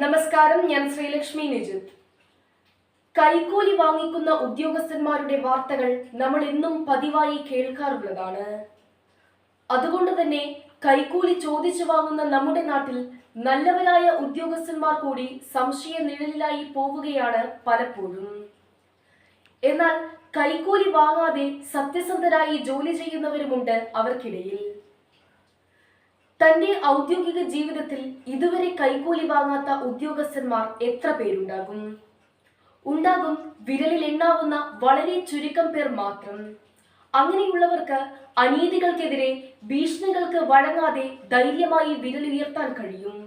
നമസ്കാരം ഞാൻ ശ്രീലക്ഷ്മി നിജിത്ത് കൈക്കൂലി വാങ്ങിക്കുന്ന ഉദ്യോഗസ്ഥന്മാരുടെ വാർത്തകൾ നമ്മൾ ഇന്നും പതിവായി കേൾക്കാറുള്ളതാണ്. അതുകൊണ്ട് തന്നെ കൈക്കൂലി ചോദിച്ചു വാങ്ങുന്ന നമ്മുടെ നാട്ടിൽ നല്ലവരായ ഉദ്യോഗസ്ഥന്മാർ കൂടി സംശയ നിഴലിലായി പോവുകയാണ് പലപ്പോഴും. എന്നാൽ കൈക്കൂലി വാങ്ങാതെ സത്യസന്ധരായി ജോലി ചെയ്യുന്നവരുമുണ്ട് അവർക്കിടയിൽ. തന്റെ ഔദ്യോഗിക ജീവിതത്തിൽ ഇതുവരെ കൈക്കൂലി വാങ്ങാത്ത ഉദ്യോഗസ്ഥന്മാർ എത്ര പേരുണ്ടാകും? ഉണ്ടാകും വിരലിൽ എണ്ണാവുന്ന വളരെ ചുരുക്കം പേർ മാത്രം. അങ്ങനെയുള്ളവർക്ക് അനീതികൾക്കെതിരെ ഭീഷണികൾക്ക് വഴങ്ങാതെ ധൈര്യമായി വിരലുയർത്താൻ കഴിയും.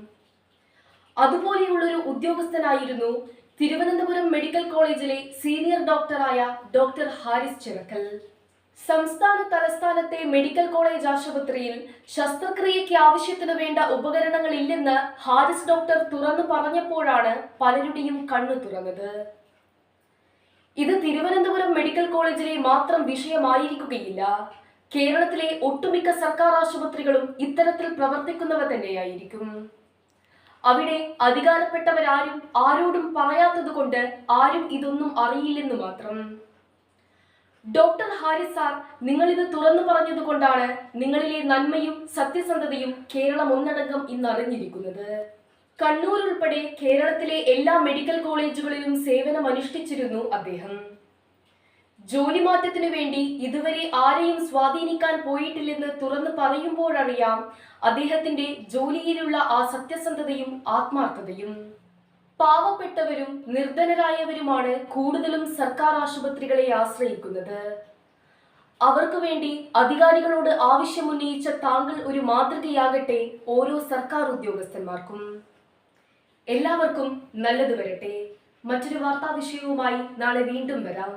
അതുപോലെയുള്ളൊരു ഉദ്യോഗസ്ഥനായിരുന്നു തിരുവനന്തപുരം മെഡിക്കൽ കോളേജിലെ സീനിയർ ഡോക്ടറായ ഡോക്ടർ ഹാരിസ് ചിറക്കൽ. സംസ്ഥാന തലസ്ഥാനത്തെ മെഡിക്കൽ കോളേജ് ആശുപത്രിയിൽ ശസ്ത്രക്രിയയ്ക്ക് ആവശ്യത്തിന് വേണ്ട ഉപകരണങ്ങൾ ഇല്ലെന്ന് ഹാരിസ് ഡോക്ടർ തുറന്നു പറഞ്ഞപ്പോഴാണ് പലരുടെയും കണ്ണു തുറന്നത്. ഇത് തിരുവനന്തപുരം മെഡിക്കൽ കോളേജിലെ മാത്രം വിഷയമായിരിക്കുകയില്ല. കേരളത്തിലെ ഒട്ടുമിക്ക സർക്കാർ ആശുപത്രികളും ഇത്തരത്തിൽ പ്രവർത്തിക്കുന്നവ തന്നെയായിരിക്കും. അവിടെ അധികാരപ്പെട്ടവരാരും ആരോടും പറയാത്തതുകൊണ്ട് ആരും ഇതൊന്നും അറിയില്ലെന്ന് മാത്രം. ഡോക്ടർ ഹാരിസ് സാർ നിങ്ങൾ ഇത് തുറന്നു പറഞ്ഞതുകൊണ്ടാണ് നിങ്ങളിലെ നന്മയും സത്യസന്ധതയും കേരളം ഒന്നടങ്കം ഇന്ന് അറിഞ്ഞിരിക്കുന്നത്. കണ്ണൂർ ഉൾപ്പെടെ കേരളത്തിലെ എല്ലാ മെഡിക്കൽ കോളേജുകളിലും സേവനം അനുഷ്ഠിച്ചിരുന്നു അദ്ദേഹം. ജോലി മാറ്റത്തിനു വേണ്ടി ഇതുവരെ ആരെയും സ്വാധീനിക്കാൻ പോയിട്ടില്ലെന്ന് തുറന്നു പറയുമ്പോഴറിയാം അദ്ദേഹത്തിന്റെ ജോലിയിലുള്ള ആ സത്യസന്ധതയും ആത്മാർത്ഥതയും. പാവപ്പെട്ടവരും നിർധനരായവരുമാണ് കൂടുതലും സർക്കാർ ആശുപത്രികളെ ആശ്രയിക്കുന്നത്. അവർക്ക് വേണ്ടി അധികാരികളോട് ആവശ്യമുന്നയിച്ച താങ്കൾ ഒരു മാതൃകയാകട്ടെ ഓരോ സർക്കാർ ഉദ്യോഗസ്ഥന്മാർക്കും. എല്ലാവർക്കും നല്ലത് വരട്ടെ. മറ്റൊരു വാർത്താ വിഷയവുമായി നാളെ വീണ്ടും വരാം.